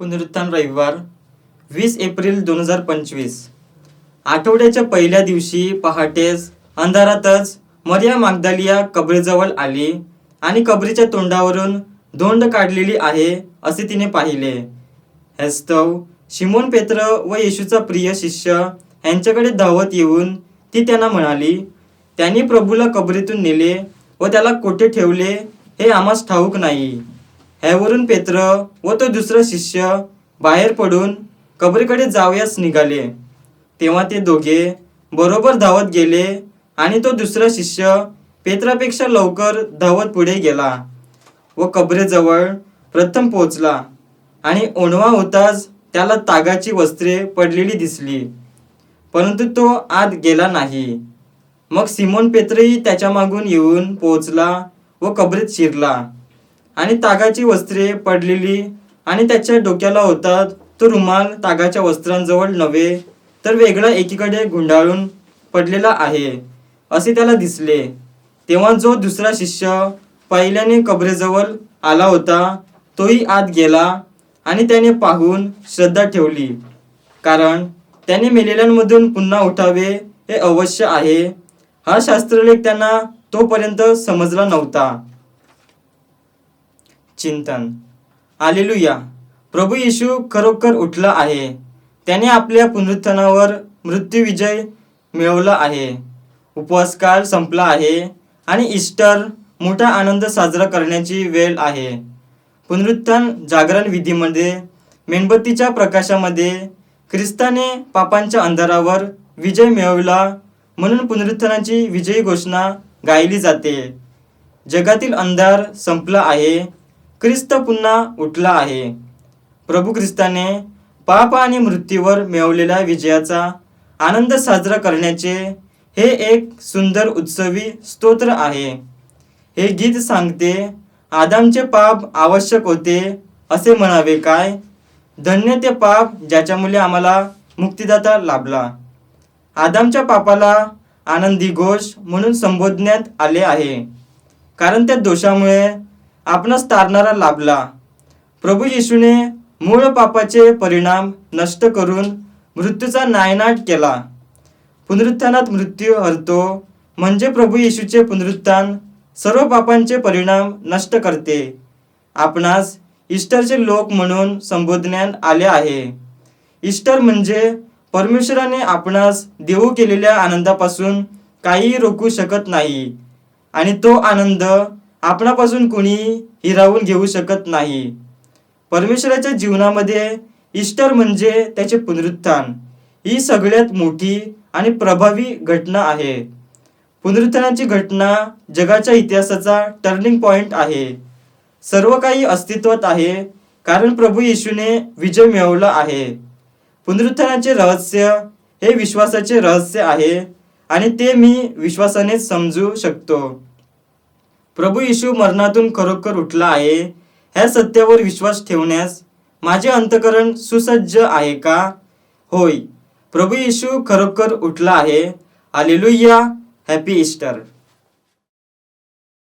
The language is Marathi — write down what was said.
पुनरुत्थान रविवार वीस एप्रिल दोन हजार पंचवीस. आठवड्याच्या पहिल्या दिवशी पहाटेस अंधारातच मरिया मागदालिया कबरेजवळ आली आणि कबरीच्या तोंडावरून धोंड काढलेली आहे असे तिने पाहिले. हेस्तव शिमोन पेत्र व येशूचा प्रिय शिष्य यांच्याकडे धावत येऊन ती त्यांना म्हणाली त्यांनी प्रभूला कबरीतून नेले व त्याला कोठे ठेवले हे आम्हास ठाऊक नाही. ह्यावरून पेत्र व तो दुसरा शिष्य बाहेर पडून कबरीकडे जावयास निघाले. तेव्हा ते दोघे बरोबर धावत गेले आणि तो दुसरा शिष्य पेत्रापेक्षा लवकर धावत पुढे गेला व कबरेजवळ प्रथम पोहोचला आणि ओणवा होताच त्याला तागाची वस्त्रे पडलेली दिसली. परंतु तो आत गेला नाही. मग सिमोन पेत्रही त्याच्या मागून येऊन पोहोचला व कबरीत शिरला. आणि तागाची वस्त्रे पडलेली आणि त्याच्या डोक्याला होता तो रुमाल तागाच्या वस्त्रांजवळ नव्हे तर वेगळा एकीकडे गुंडाळून पडलेला आहे असे त्याला दिसले. तेव्हा जो दुसरा शिष्य पहिल्याने कबरेजवळ आला होता तोही आत गेला आणि त्याने पाहून श्रद्धा ठेवली. कारण त्याने मेलेल्यांमधून पुन्हा उठावे हे अवश्य आहे. हा शास्त्रलेख त्यांना तोपर्यंत समजला नव्हता. चिंतन. आलेलुया. प्रभू येशू खरोखर उठला आहे. त्याने आपल्या पुनरुत्थानावर मृत्यूविजय मिळवला आहे. उपवासकाळ संपला आहे आणि ईस्टर मोठा आनंद साजरा करण्याची वेळ आहे. पुनरुत्थान जागरण विधीमध्ये मेणबत्तीच्या प्रकाशामध्ये ख्रिस्ताने पापांच्या अंधारावर विजय मिळवला म्हणून पुनरुत्थानाची विजयी घोषणा गायली जाते. जगातील अंधार संपला आहे. ख्रिस्त पुन्हा उठला आहे. प्रभू ख्रिस्ताने पाप आणि मृत्यूवर मिळवलेल्या विजयाचा आनंद साजरा करण्याचे हे एक सुंदर उत्सवी स्तोत्र आहे. हे गीत सांगते आदामचे पाप आवश्यक होते असे म्हणावे काय? धन्य ते पाप ज्याच्यामुळे आम्हाला मुक्तिदाता लाभला. आदामच्या पापाला आनंदी घोष म्हणून संबोधण्यात आले आहे. कारण त्या दोषामुळे आपणास तारणारा लाभला. प्रभू येशूने मूळ पापाचे परिणाम नष्ट करून मृत्यूचा नायनाट केला. पुनरुत्थानात मृत्यू हरतो म्हणजे प्रभू येशूचे पुनरुत्थान सर्व पापांचे परिणाम नष्ट करते. आपणास इस्टरचे लोक म्हणून संबोधण्यात आले आहे. इस्टर म्हणजे परमेश्वराने आपणास देऊ केलेल्या आनंदापासून काहीही रोखू शकत नाही आणि तो आनंद आपणापासून कुणी हिरावून घेऊ शकत नाही. परमेश्वराच्या जीवनामध्ये इस्टर म्हणजे त्याचे पुनरुत्थान. ही सगळ्यात मोठी आणि प्रभावी घटना आहे. पुनरुत्थानाची घटना जगाच्या इतिहासाचा टर्निंग पॉइंट आहे. सर्व काही अस्तित्वात आहे कारण प्रभू येशूने विजय मिळवला आहे. पुनरुत्थानाचे रहस्य हे विश्वासाचे रहस्य आहे आणि ते मी विश्वासानेच समजू शकतो. प्रभू येशू मरणातून खरोखर उठला आहे ह्या सत्यावर विश्वास ठेवण्यास माझे अंतकरण सुसज्ज आहे का? होय प्रभू येशू खरोखर उठला आहे. आलेलुया हॅपी इस्टर